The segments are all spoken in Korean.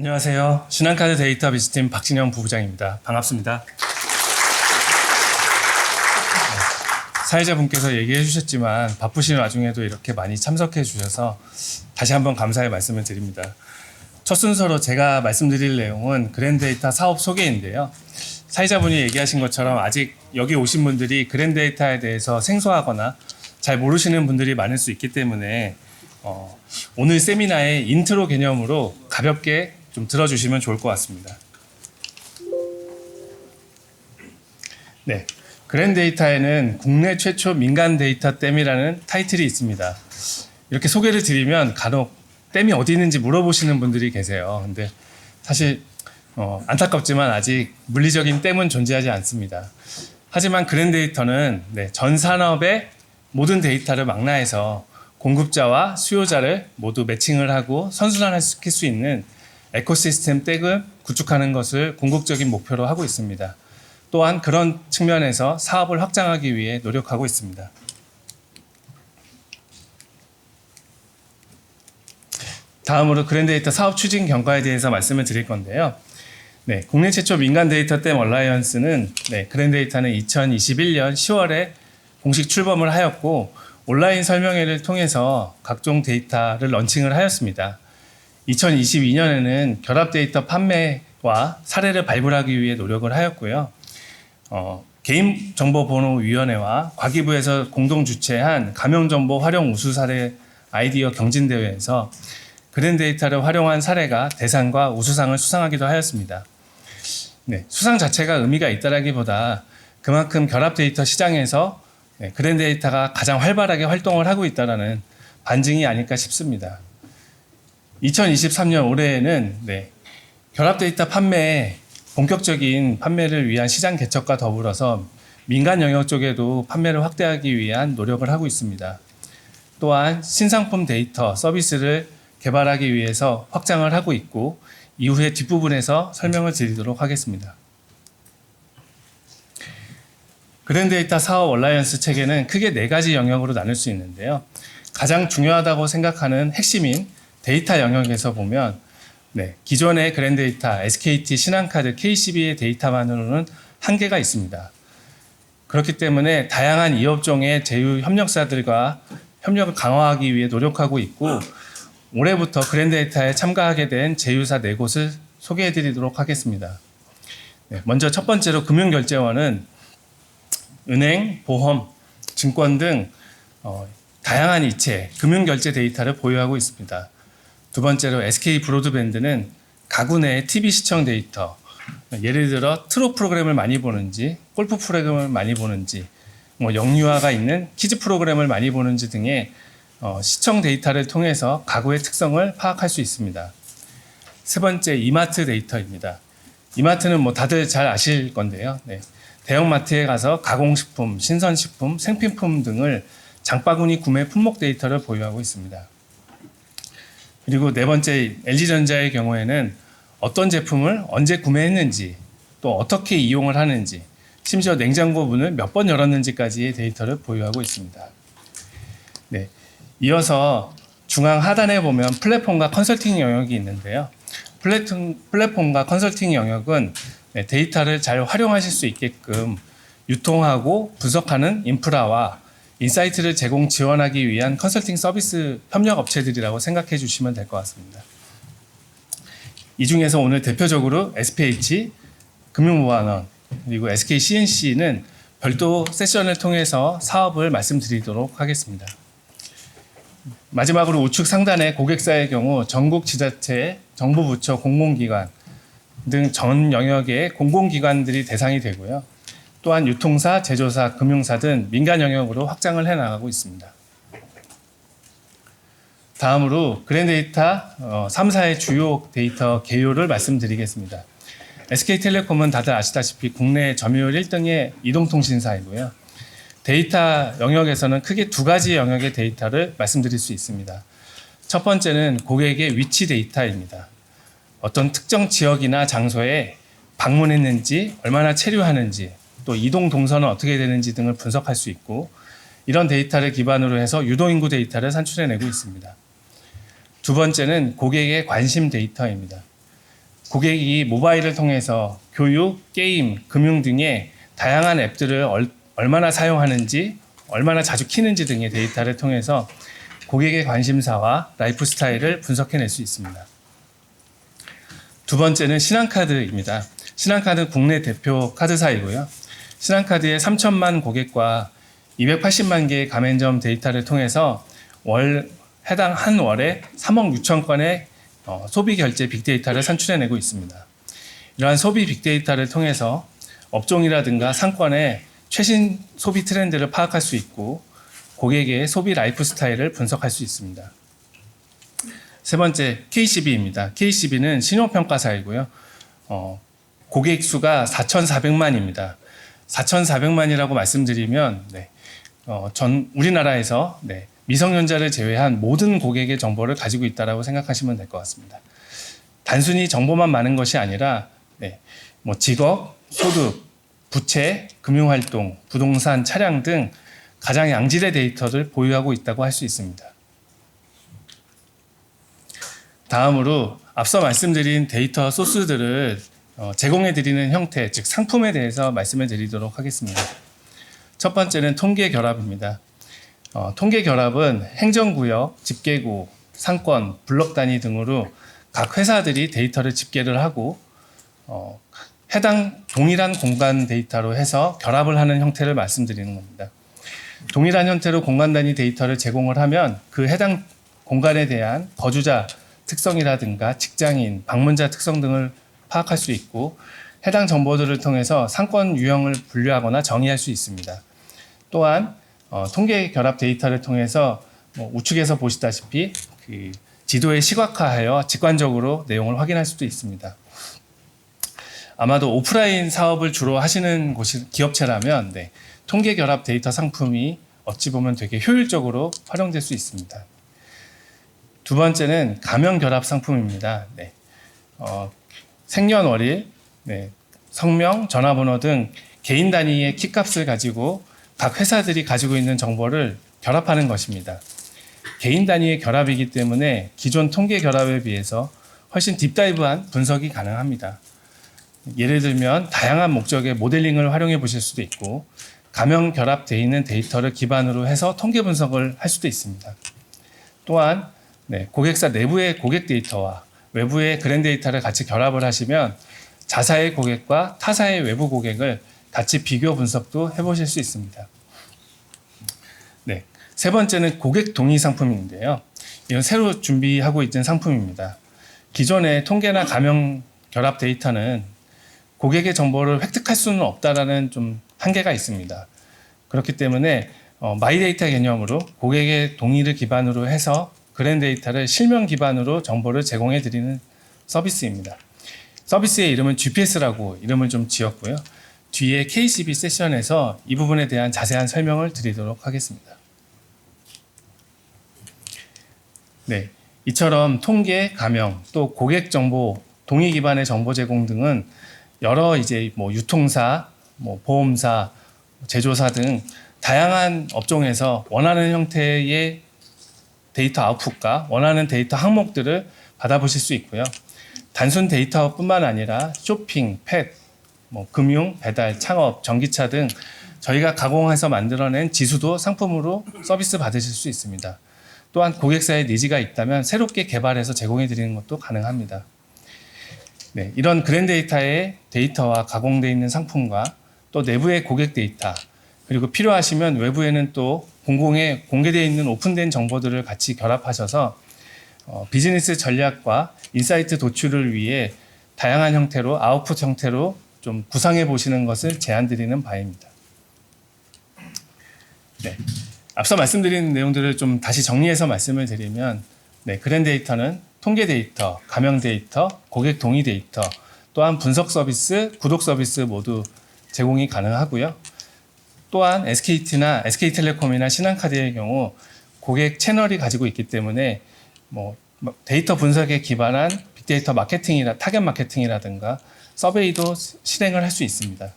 안녕하세요. 신한카드 데이터 비즈팀 박진영 부부장입니다. 반갑습니다. 네. 사회자분께서 얘기해 주셨지만 바쁘신 와중에도 이렇게 많이 참석해 주셔서 다시 한번 감사의 말씀을 드립니다. 첫 순서로 제가 말씀드릴 내용은 그랜데이터 사업 소개인데요. 사회자분이 얘기하신 것처럼 아직 여기 오신 분들이 그랜데이터에 대해서 생소하거나 잘 모르시는 분들이 많을 수 있기 때문에 어, 오늘 세미나의 인트로 개념으로 가볍게 좀 들어주시면 좋을 것 같습니다. 네. 그랜 데이터에는 국내 최초 민간 데이터 댐이라는 타이틀이 있습니다. 이렇게 소개를 드리면 간혹 댐이 어디 있는지 물어보시는 분들이 계세요. 근데 사실 어, 안타깝지만 아직 물리적인 댐은 존재하지 않습니다. 하지만 그랜 데이터는 네, 전 산업의 모든 데이터를 망라해서 공급자와 수요자를 모두 매칭을 하고 선순환시킬 수 있는 에코시스템 댐을 구축하는 것을 궁극적인 목표로 하고 있습니다. 또한 그런 측면에서 사업을 확장하기 위해 노력하고 있습니다. 다음으로 그랜데이터 사업 추진 경과에 대해서 말씀을 드릴 건데요. 네, 국내 최초 민간 데이터 댐 얼라이언스는 네, 그랜데이터는 2021년 10월에 공식 출범을 하였고 온라인 설명회를 통해서 각종 데이터를 런칭을 하였습니다. 2022년에는 결합 데이터 판매와 사례를 발굴하기 위해 노력을 하였고요. 어, 개인정보보호위원회와 과기부에서 공동 주최한 가명정보 활용 우수 사례 아이디어 경진대회에서 그랜 데이터를 활용한 사례가 대상과 우수상을 수상하기도 하였습니다. 네, 수상 자체가 의미가 있다라기보다 그만큼 결합 데이터 시장에서 네, 그랜 데이터가 가장 활발하게 활동을 하고 있다라는 반증이 아닐까 싶습니다. 2023년 올해에는 네, 결합 데이터 판매 본격적인 판매를 위한 시장 개척과 더불어서 민간 영역 쪽에도 판매를 확대하기 위한 노력을 하고 있습니다. 또한 신상품 데이터 서비스를 개발하기 위해서 확장을 하고 있고 이후에 뒷부분에서 설명을 드리도록 하겠습니다. 그랜데이터 사업 얼라이언스 체계는 크게 네 가지 영역으로 나눌 수 있는데요. 가장 중요하다고 생각하는 핵심인 데이터 영역에서 보면 네, 기존의 그랜데이터, SKT, 신한카드, KCB의 데이터만으로는 한계가 있습니다. 그렇기 때문에 다양한 이업종의 제휴 협력사들과 협력을 강화하기 위해 노력하고 있고 올해부터 그랜데이터에 참가하게 된 제휴사 네 곳을 소개해 드리도록 하겠습니다. 네, 먼저 첫 번째로 금융결제원은 은행, 보험, 증권 등 어, 다양한 이체, 금융결제 데이터를 보유하고 있습니다. 두 번째로 SK 브로드밴드는 가구 내 TV 시청 데이터, 예를 들어 트롯 프로그램을 많이 보는지, 골프 프로그램을 많이 보는지, 뭐 영유아가 있는 키즈 프로그램을 많이 보는지 등의 어, 시청 데이터를 통해서 가구의 특성을 파악할 수 있습니다. 세 번째 이마트 데이터입니다. 이마트는 뭐 다들 잘 아실 건데요. 네. 대형마트에 가서 가공식품, 신선식품, 생필품 등을 장바구니 구매 품목 데이터를 보유하고 있습니다. 그리고 네 번째 LG전자의 경우에는 어떤 제품을 언제 구매했는지 또 어떻게 이용을 하는지 심지어 냉장고 문을 몇 번 열었는지까지의 데이터를 보유하고 있습니다. 네. 이어서 중앙 하단에 보면 플랫폼과 컨설팅 영역이 있는데요. 플랫폼, 플랫폼과 컨설팅 영역은 네, 데이터를 잘 활용하실 수 있게끔 유통하고 분석하는 인프라와 인사이트를 제공 지원하기 위한 컨설팅 서비스 협력 업체들이라고 생각해 주시면 될 것 같습니다. 이 중에서 오늘 대표적으로 SPH, 금융모환원, 그리고 SK CNC는 별도 세션을 통해서 사업을 말씀드리도록 하겠습니다. 마지막으로 우측 상단의 고객사의 경우 전국 지자체, 정부 부처, 공공기관 등 전 영역의 공공기관들이 대상이 되고요. 또한 유통사, 제조사, 금융사 등 민간 영역으로 확장을 해 나가고 있습니다. 다음으로 그랜데이터 3사의 주요 데이터 개요를 말씀드리겠습니다. SK텔레콤은 다들 아시다시피 국내 점유율 1등의 이동통신사이고요. 데이터 영역에서는 크게 두 가지 영역의 데이터를 말씀드릴 수 있습니다. 첫 번째는 고객의 위치 데이터입니다. 어떤 특정 지역이나 장소에 방문했는지, 얼마나 체류하는지, 또 이동 동선은 어떻게 되는지 등을 분석할 수 있고 이런 데이터를 기반으로 해서 유동인구 데이터를 산출해내고 있습니다. 두 번째는 고객의 관심 데이터입니다. 고객이 모바일을 통해서 교육, 게임, 금융 등의 다양한 앱들을 얼, 얼마나 사용하는지, 얼마나 자주 키는지 등의 데이터를 통해서 고객의 관심사와 라이프 스타일을 분석해낼 수 있습니다. 두 번째는 신한카드입니다. 신한카드 국내 대표 카드사이고요. 신한카드의 3천만 고객과 280만 개의 가맹점 데이터를 통해서 월 해당 한 월에 3억 6천 건의 어, 소비 결제 빅데이터를 산출해내고 있습니다. 이러한 소비 빅데이터를 통해서 업종이라든가 상권의 최신 소비 트렌드를 파악할 수 있고 고객의 소비 라이프 스타일을 분석할 수 있습니다. 세 번째 KCB입니다. KCB는 신용평가사이고요. 어, 고객 수가 4,400만입니다. 4,400만이라고 말씀드리면 네, 어, 전 우리나라에서 네, 미성년자를 제외한 모든 고객의 정보를 가지고 있다라고 생각하시면 될 것 같습니다. 단순히 정보만 많은 것이 아니라 네, 뭐 직업, 소득, 부채, 금융활동, 부동산, 차량 등 가장 양질의 데이터를 보유하고 있다고 할 수 있습니다. 다음으로 앞서 말씀드린 데이터 소스들을 어, 제공해 드리는 형태, 즉 상품에 대해서 말씀을 드리도록 하겠습니다. 첫 번째는 통계 결합입니다. 어, 통계 결합은 행정구역, 집계구, 상권, 블록 단위 등으로 각 회사들이 데이터를 집계를 하고 어, 해당 동일한 공간 데이터로 해서 결합을 하는 형태를 말씀드리는 겁니다. 동일한 형태로 공간 단위 데이터를 제공을 하면 그 해당 공간에 대한 거주자 특성이라든가 직장인, 방문자 특성 등을 파악할 수 있고 해당 정보들을 통해서 상권 유형을 분류하거나 정의할 수 있습니다. 또한 어, 통계 결합 데이터를 통해서 뭐 우측에서 보시다시피 그 지도에 시각화하여 직관적으로 내용을 확인할 수도 있습니다. 아마도 오프라인 사업을 주로 하시는 곳이 기업체라면 네, 통계 결합 데이터 상품이 어찌 보면 되게 효율적으로 활용될 수 있습니다. 두 번째는 가명 결합 상품입니다. 네. 어, 생년월일, 네, 성명, 전화번호 등 개인 단위의 키값을 가지고 각 회사들이 가지고 있는 정보를 결합하는 것입니다. 개인 단위의 결합이기 때문에 기존 통계 결합에 비해서 훨씬 딥다이브한 분석이 가능합니다. 예를 들면 다양한 목적의 모델링을 활용해 보실 수도 있고 가명 결합되어 있는 데이터를 기반으로 해서 통계 분석을 할 수도 있습니다. 또한 네, 고객사 내부의 고객 데이터와 외부의 그랜 데이터를 같이 결합을 하시면 자사의 고객과 타사의 외부 고객을 같이 비교 분석도 해보실 수 있습니다. 네, 세 번째는 고객 동의 상품인데요. 이건 새로 준비하고 있는 상품입니다. 기존의 통계나 가명 결합 데이터는 고객의 정보를 획득할 수는 없다라는 좀 한계가 있습니다. 그렇기 때문에 어, 마이데이터 개념으로 고객의 동의를 기반으로 해서 그랜 데이터를 실명 기반으로 정보를 제공해 드리는 서비스입니다. 서비스의 이름은 GPS라고 이름을 좀 지었고요. 뒤에 KCB 세션에서 이 부분에 대한 자세한 설명을 드리도록 하겠습니다. 네, 이처럼 통계, 가명, 또 고객 정보, 동의 기반의 정보 제공 등은 여러 이제 뭐 유통사, 뭐 보험사, 제조사 등 다양한 업종에서 원하는 형태의 데이터 아웃풋과 원하는 데이터 항목들을 받아보실 수 있고요. 단순 데이터뿐만 아니라 쇼핑, 펫, 뭐 금융, 배달, 창업, 전기차 등 저희가 가공해서 만들어낸 지수도 상품으로 서비스 받으실 수 있습니다. 또한 고객사의 니즈가 있다면 새롭게 개발해서 제공해 드리는 것도 가능합니다. 네, 이런 그랜데이터의 데이터와 가공되어 있는 상품과 또 내부의 고객 데이터 그리고 필요하시면 외부에는 또 공공에 공개되어 있는 오픈된 정보들을 같이 결합하셔서 어, 비즈니스 전략과 인사이트 도출을 위해 다양한 형태로 아웃풋 형태로 좀 구상해 보시는 것을 제안드리는 바입니다. 네. 앞서 말씀드린 내용들을 좀 다시 정리해서 말씀을 드리면 네, 그랜 데이터는 통계 데이터, 가명 데이터, 고객 동의 데이터, 또한 분석 서비스, 구독 서비스 모두 제공이 가능하고요. 또한 SKT나 SK텔레콤이나 신한카드의 경우 고객 채널이 가지고 있기 때문에 뭐 데이터 분석에 기반한 빅데이터 마케팅이나 타겟 마케팅이라든가 서베이도 실행을 할 수 있습니다.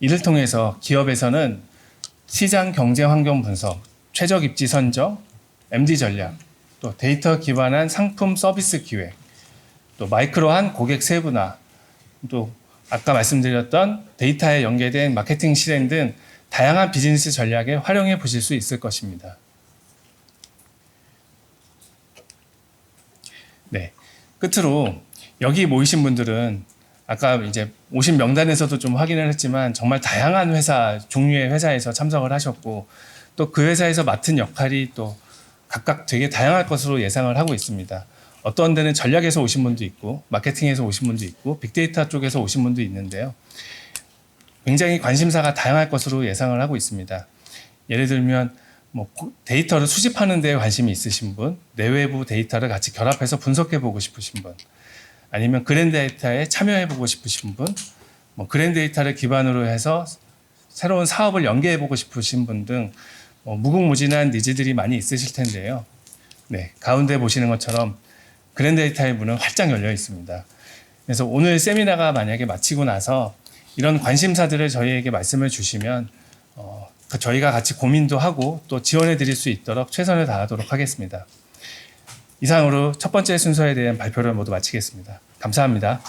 이를 통해서 기업에서는 시장 경쟁 환경 분석, 최적 입지 선정, MD 전략, 또 데이터 기반한 상품 서비스 기획, 또 마이크로한 고객 세분화, 또 아까 말씀드렸던 데이터에 연계된 마케팅 실행 등 다양한 비즈니스 전략에 활용해 보실 수 있을 것입니다. 네. 끝으로 여기 모이신 분들은 아까 이제 오신 명단에서도 좀 확인을 했지만 정말 다양한 회사 종류의 회사에서 참석을 하셨고 또 그 회사에서 맡은 역할이 또 각각 되게 다양할 것으로 예상을 하고 있습니다. 어떤 데는 전략에서 오신 분도 있고 마케팅에서 오신 분도 있고 빅데이터 쪽에서 오신 분도 있는데요. 굉장히 관심사가 다양할 것으로 예상을 하고 있습니다. 예를 들면 뭐 고- 데이터를 수집하는 데 관심이 있으신 분, 내외부 데이터를 같이 결합해서 분석해 보고 싶으신 분, 아니면 그랜 데이터에 참여해 보고 싶으신 분, 뭐 그랜 데이터를 기반으로 해서 새로운 사업을 연계해 보고 싶으신 분등 뭐 무궁무진한 니즈들이 많이 있으실 텐데요. 네, 가운데 보시는 것처럼 그랜 데이터의 문은 활짝 열려 있습니다. 그래서 오늘 세미나가 만약에 마치고 나서 이런 관심사들을 저희에게 말씀을 주시면 어, 그 저희가 같이 고민도 하고 또 지원해 드릴 수 있도록 최선을 다하도록 하겠습니다. 이상으로 첫 번째 순서에 대한 발표를 모두 마치겠습니다. 감사합니다.